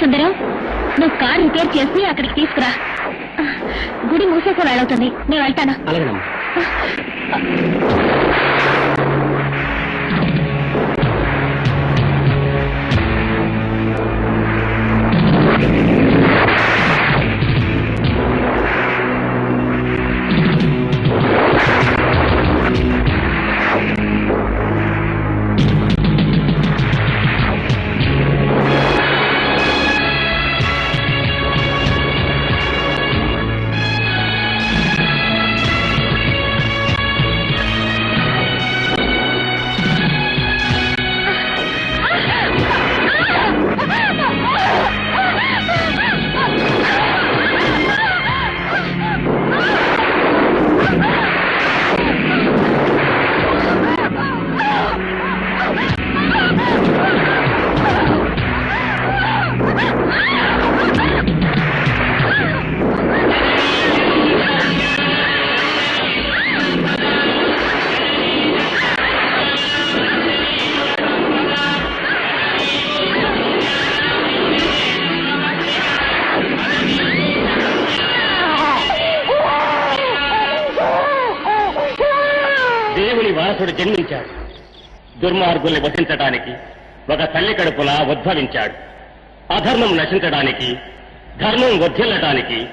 సుందరం నువ్వు car repair చేసి అక్కడికి తీసుకురా. గుడి మూసేసే వేళవుతుంది నేను వెళ్తాను. అలాగేనమ్మా. దేవుని జన్మించాడు. దుర్మార్గుల్ని వధించడానికి ఒక తల్లి కడుపులా ఉద్భవించాడు. అధర్మం నశించడానికి ధర్మం వర్ధిల్లడానికి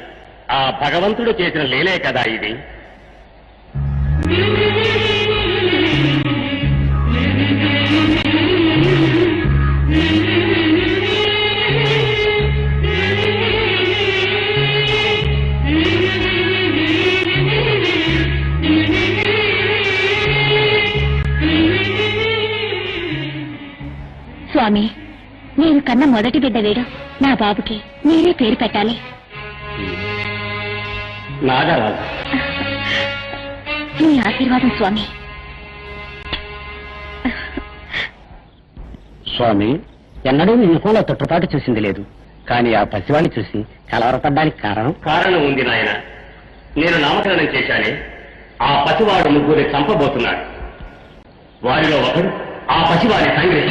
ఆ భగవంతుడు చేసిన లీలే కదా ఇది. కన్న మొదటి బిడ్డ వీడు. నా బాబుకి మీరే పేరు పెట్టాలి. నాగరాజు. మీ ఆశీర్వాదం స్వామి. స్వామి ఎన్నడూ నీ ముఖంలో తొట్టుపాటు చూసింది లేదు. కానీ ఆ పసివాణ్ణి చూసి కలవరపడ్డానికి కారణం? కారణం ఉంది నాయన. నేను నామకరణం చేశానే ఆ పసివాడు ముగ్గురిని చంపబోతున్నాడు. వారిలో ఒకడు ఆ పసివాడి తండ్రి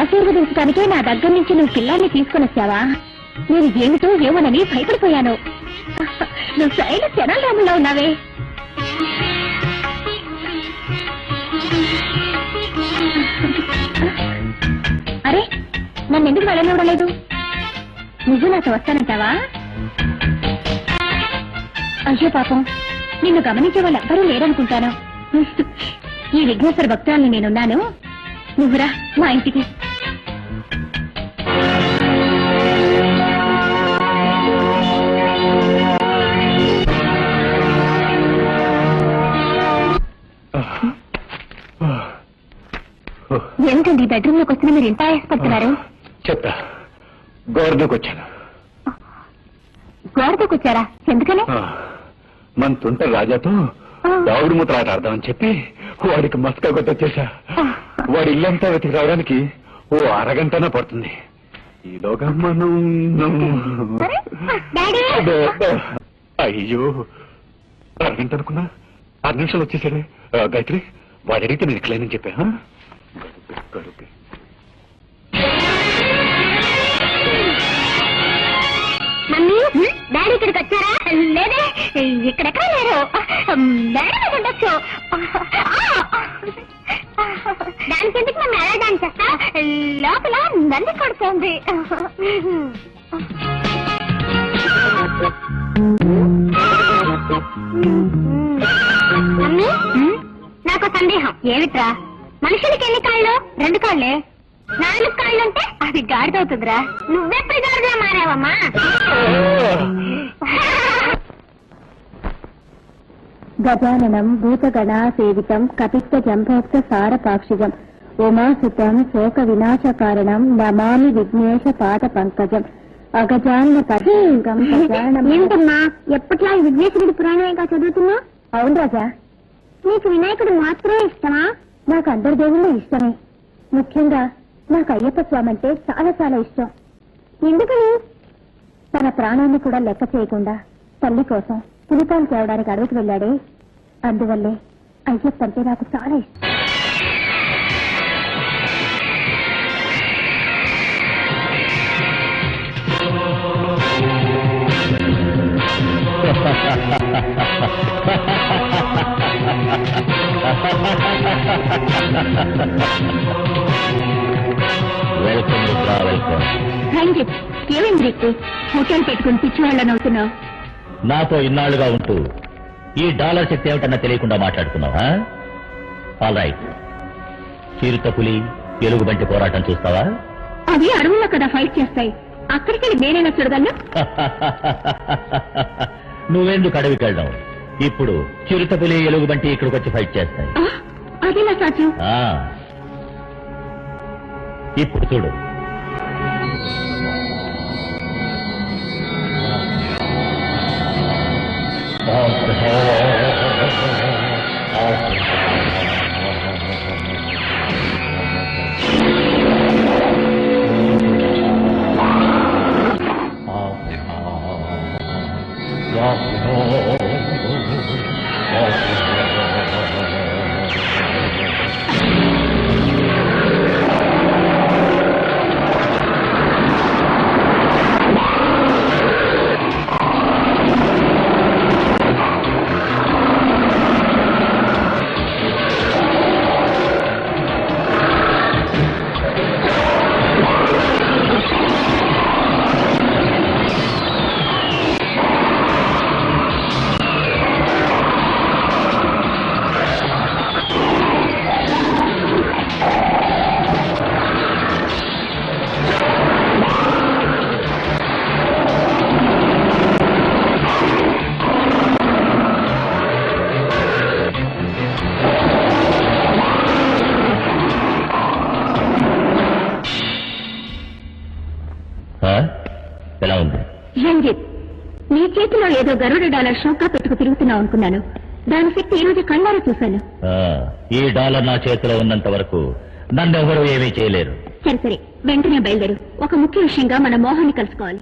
ఆశీర్వదించడానికే నా దగ్గర నుంచి నువ్వు పిల్లాన్ని తీసుకుని వచ్చావా? నేను ఏమిటో ఏమోనని భయపడిపోయాను. నువ్వు సరైన శనారాములో ఉన్నావే. అరే నన్ను ఎందుకు వెళ్ళనివ్వడలేదు నువ్వు నాతో వస్తానంటావా? అయ్యో పాపం నిన్ను గమనించే వాళ్ళు ఎవ్వరూ లేరనుకుంటాను. ఈ విఘ్నేశ్వర భక్తురాల్ని నేనున్నాను. నువ్వురా మా ఇంటికి. ఏమిటండి బెడ్రూమ్లోకి వచ్చిన మీరు ఇంత ఆయాసపడుతున్నారు? చెప్తా గోర్దకు వచ్చాను. గోడకు వచ్చారా? ఎందుకని? మన తుంట రాజాతో దావుడు ముద్రాట ఆడదామని చెప్పి వాడికి మస్కా కొట్టొచ్చేసా. వాడి ఇల్లంతా వెతికి రావడానికి ఓ అరగంటనే పడుతుంది. ఈలోగా మనం అయ్యో అరగంట అనుకున్నా. ఆరు నిమిషాలు వచ్చేసాడే గాయత్రి వాడు అడిగితే నేను ఇట్లేనని చెప్పా? గడుపు, గడుపు. మమ్మీ డాడీ ఇక్కడికి వచ్చారా? లేదే ఇక్కడెక్కడ లేరు. డాడీ మీద ఉండొచ్చు. దానికి ఎందుకు మనం ఎలా డాన్స్ చేస్తా లోపల నంది కొడుతోంది. మమ్మీ నాకు సందేహం. ఏమిట్రా? మనుషులకి ఎన్ని కాళ్ళు? రెండు కాళ్ళే. నాలుగు కాళ్ళు ఉంటే అది గాడిదవుతుందిరా. నువ్వెప్పుడు గాడిదా మారావమ్మా. గజాననం భూతగణా సేవితం కపిత్త జంభోక్త సారపాక్షిజం ఉమాసుతం శోక వినాశ కారణం నమామి విఘ్నేశ పాద పంకజం అగజాన్న పదం ఏంటమ్మా? ఎప్పట్లా విఘ్నేశ్వరుడి పురాణమేగా చదువుతున్నా అవును రాజా. నీకు వినాయకుడు మాత్రమే ఇష్టమా? నాకు అందరి దేవుళ్ళు ఇష్టమే. ముఖ్యంగా నాకు అయ్యప్ప స్వామి అంటే చాలా చాలా ఇష్టం. ఎందుకని? తన ప్రాణాన్ని కూడా లెక్క చేయకుండా తల్లి కోసం పులిపాలు తేవడానికి అడవికి వెళ్ళాడే. అందువల్లే అయ్యప్ప అంటే నాకు చాలా ఇష్టం. వెల్కమ్ వెల్కమ్ హోటల్ పెట్టుకుని పిచ్చివాళ్ళని అవుతున్నావు? నాతో ఇన్నాళ్ళుగా ఉంటూ ఈ డాలర్ శక్తి ఏమిటన్నా తెలియకుండా మాట్లాడుతున్నావా ఆల్ రైట్ చిరుత పులి ఎలుగు బంటి పోరాటం చూస్తావా? అవి అడవుల్లో కదా ఫైట్ చేస్తాయి. అక్కడికి నేనైనా చూడగలను? నువ్వెందుకు అడవికి వెళ్ళడం? ఇప్పుడు చిరుత పులి ఎలుగు బంటి ఇక్కడికి వచ్చి ఫైట్ చేస్తాయి. అదేలా సాధ్యం ఆ. ఇప్పుడు చూడు ఆ? రంజిత్ నీ చేతిలో ఏదో గరుడ డాలర్ షోకా పెట్టుకు తిరుగుతున్నావు అనుకున్నాను. దాని శక్తి ఈ రోజు కళ్ళారా చూశాను. ఆ, ఈ డాలర్ నా చేతిలో ఉన్నంత వరకు నన్నెవరూ ఏమీ చేయలేరు. సరే సరే వెంటనే బయలుదేరు. ఒక ముఖ్య విషయంగా మన మోహన్ని కలుసుకోవాలి.